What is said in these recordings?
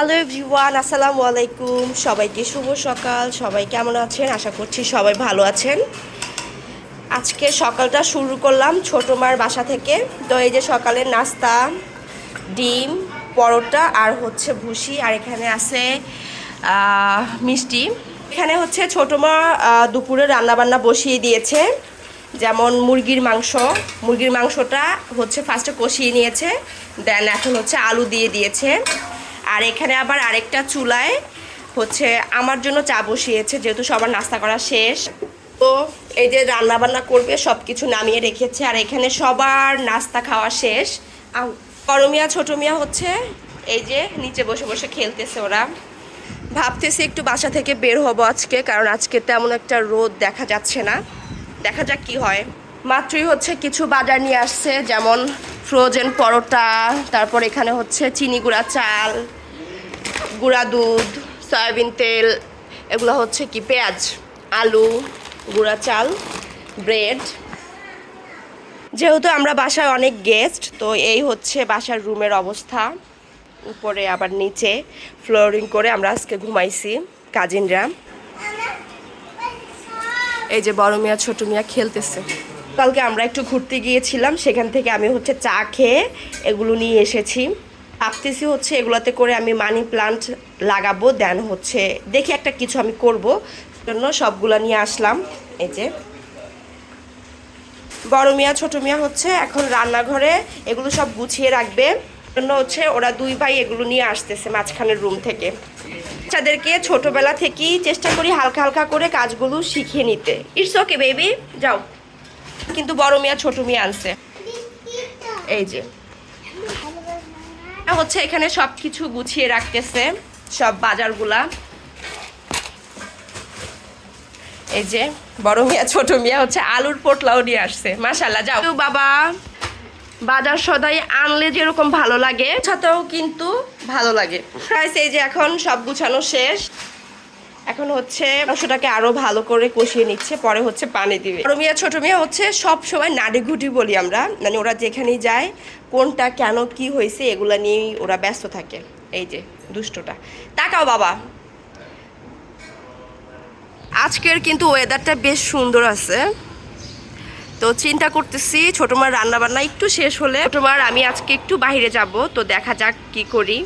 Hello everyone আসসালামু আলাইকুম সবাইকে শুভ সকাল। সবাই কেমন আছেন? আশা করছি সবাই ভালো আছেন। আজকে সকালটা শুরু করলাম ছোটো মার বাসা থেকে। তো এই যে সকালের নাস্তা, ডিম, পরোটা আর হচ্ছে ভুসি আর এখানে আছে মিষ্টি। এখানে হচ্ছে ছোটো মা দুপুরে রান্নাবান্না বসিয়ে দিয়েছে। যেমন মুরগির মাংস। মুরগির মাংসটা হচ্ছে ফার্স্টে কষিয়ে নিয়েছে দেন এখন হচ্ছে আলু দিয়ে দিয়েছে। আর এখানে আবার আরেকটা চুলায় হচ্ছে আমার জন্য চা বসিয়েছে, যেহেতু সবার নাস্তা করা শেষ। তো এই যে রান্না বান্না করবে সব কিছু নামিয়ে রেখেছে, আর এখানে সবার নাস্তা খাওয়া শেষ। আউ, বড় মিয়া, ছোটো মিয়া হচ্ছে, এই যে নিচে বসে বসে খেলতেছে ওরা। ভাবতেছি একটু বাসা থেকে বের হব আজকে, কারণ আজকে তেমন একটা রোদ দেখা যাচ্ছে না। দেখা যাক কি হয়। মাত্রই হচ্ছে কিছু বাজার নিয়ে আসছে, যেমন ফ্রোজেন পরোটা, তারপর এখানে হচ্ছে চিনি গুঁড়া চাল গুঁড়া দুধ, সয়াবিন তেল, এগুলো হচ্ছে কি, পেঁয়াজ, আলু, গুঁড়া চাল, ব্রেড। যেহেতু আমরা বাসায় অনেক গেস্ট, তো এই হচ্ছে বাসার রুমের অবস্থা। উপরে আবার নিচে ফ্লোরিং করে আমরা আজকে ঘুমাইছি, কাজিনরা। এই যে বড় মিয়া, ছোট মিয়া খেলতেছে। কালকে আমরা একটু ঘুরতে গিয়েছিলাম, সেখান থেকে আমি হচ্ছে চা খেয়ে এগুলো নিয়ে এসেছি। ভাবতেছি হচ্ছে এগুলোতে করে আমি মানি প্লান্ট লাগাবো দেন হচ্ছে দেখি একটা কিছু আমি করব। জন্য সবগুলো নিয়ে আসলাম, এই যে। বড় মিয়া, ছোট মিয়া হচ্ছে এখন রান্নাঘরে, এগুলো সব গুছিয়ে রাখবে। জন্য হচ্ছে ওরা দুই ভাই এগুলো নিয়ে আসতেছে মাঝখানের রুম থেকে। বাচ্চাদেরকে ছোটবেলা থেকেই চেষ্টা করি হালকা হালকা করে কাজগুলো শিখিয়ে নিতে। ইটস ওকে বেবি যাও। কিন্তু বড় মিয়া, ছোট মিয়া আনছে। এই যে। হচ্ছে এখানে সব কিছু গুছিয়ে রাখতেছে সব বাজারগুলা। এই যে বড় মিয়া ছোট মিয়া হচ্ছে আলুর পোটলাও নিয়ে আসছে। মাসাল্লাহ যাও। বাবা বাজার সদাই আনলে যেরকম ভালো লাগে ছাতাও কিন্তু ভালো লাগে। এই যে এখন সব গুছানো শেষ। এখন হচ্ছে মাংসটাকে আরও ভালো করে কষিয়ে নিচ্ছে, পরে হচ্ছে পানি দিবে। বড় মিয়া, ছোট মিয়া হচ্ছে সব সময় নাড়িঘুটি বলি আমরা। মানে ওরা যেখানেই যায়, কোনটা, কেন, কি হয়েছে, এগুলা নিয়েই ওরা ব্যস্ত থাকে। এই যে, দুষ্টটা। তাকাও বাবা। আজকের কিন্তু ওয়েদারটা বেশ সুন্দর আছে। তো চিন্তা করতেছি, ছোটো মার রান্না বান্না একটু শেষ হলে, ছোটো মার আমি আজকে একটু বাইরে যাব, তো দেখা যাক কি করি।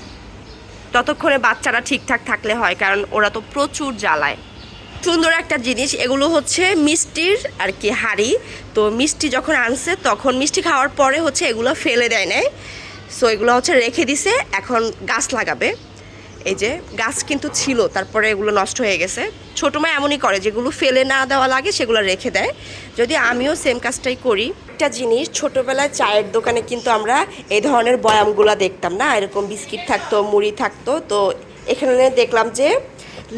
ততক্ষণে বাচ্চারা ঠিকঠাক থাকলে হয়, কারণ ওরা তো প্রচুর জ্বালায়। সুন্দর একটা জিনিস, এগুলো হচ্ছে মিষ্টির আর কি হাড়ি। তো মিষ্টি যখন আনছে, তখন মিষ্টি খাওয়ার পরে হচ্ছে এগুলো ফেলে দেয় নাই। সো এগুলো হচ্ছে রেখে দিছে, এখন গাছ লাগাবে। এই যে গাছ কিন্তু ছিল, তারপরে এগুলো নষ্ট হয়ে গেছে। ছোটো মা এমনই করে, যেগুলো ফেলে না দেওয়া লাগে সেগুলো রেখে দেয়। যদি আমিও সেম কাজটাই করি। একটা জিনিস, ছোটোবেলায় চায়ের দোকানে কিন্তু আমরা এই ধরনের বয়ামগুলো দেখতাম না? এরকম বিস্কিট থাকতো, মুড়ি থাকতো। তো এখানে দেখলাম যে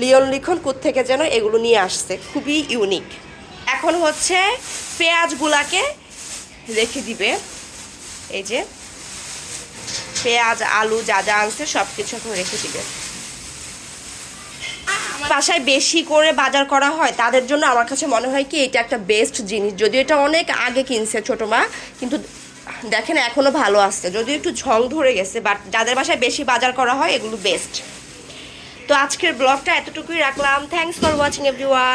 লিওন লিখন থেকে যেন এগুলো নিয়ে আসছে। খুবই ইউনিক এখন হচ্ছে পেঁয়াজগুলাকে রেখে দিবে। এই যে পেঁয়াজ, আলু যা যা আনছে সব কিছু এখন রেখে দিবে। বাসায় বেশি করে বাজার করা হয়, তাদের জন্য আমার কাছে মনে হয় কি, এটা একটা বেস্ট জিনিস। যদিও এটা অনেক আগে কিনছে ছোটো মা, কিন্তু দেখেন এখনও ভালো আসছে। যদিও একটু ঝং ধরে গেছে বাট যাদের বাসায় বেশি বাজার করা হয়, এগুলো বেস্ট তো আজকের ব্লগটা এতটুকুই রাখলাম। Thanks for watching everyone